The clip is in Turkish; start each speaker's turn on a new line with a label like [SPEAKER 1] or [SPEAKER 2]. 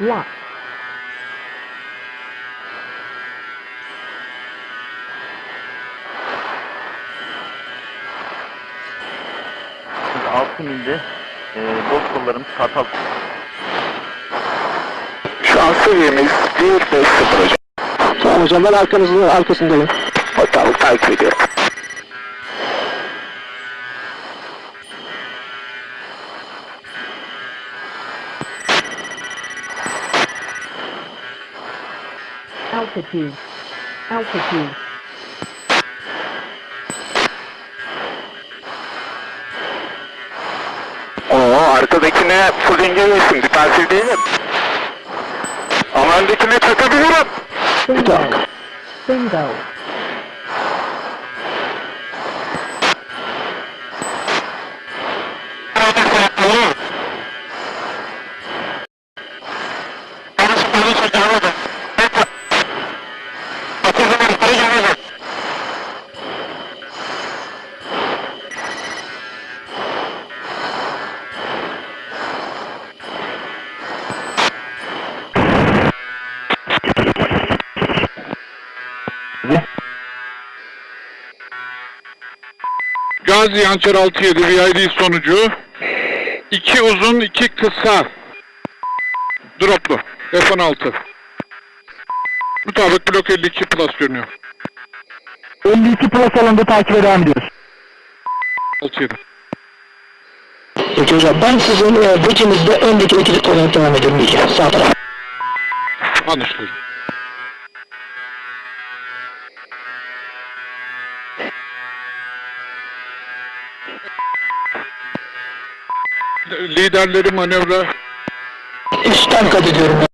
[SPEAKER 1] Lock.
[SPEAKER 2] Şimdi 6 milde e, boz kollarımız kartal.
[SPEAKER 3] Şu an seviyemiz 150 hocam.
[SPEAKER 4] Tamam hocam ben arkanızın arkasındayım.
[SPEAKER 3] Ortalık takip ediyorum.
[SPEAKER 1] Altitude. Altitude.
[SPEAKER 3] Oo arkadakine full engellesin. Defansif değilim. Ama öndekine çakabilirim.
[SPEAKER 1] Bingo. Bingo.
[SPEAKER 5] Gazi Hançer 67 VID sonucu. iki uzun, iki kısa. Droplu. F-16. Mutabık blok 52 plus görünüyor.
[SPEAKER 4] 52 plus alanda takibe devam ediyoruz.
[SPEAKER 5] 67.
[SPEAKER 4] Peki hocam ben sizin e, bridge'inizde öndeki ikilik olarak devam ediyorum diyeceğim. Sağ taraf.
[SPEAKER 5] Anlaşıldı. Liderleri manevra
[SPEAKER 4] Üstten kat ediyorum.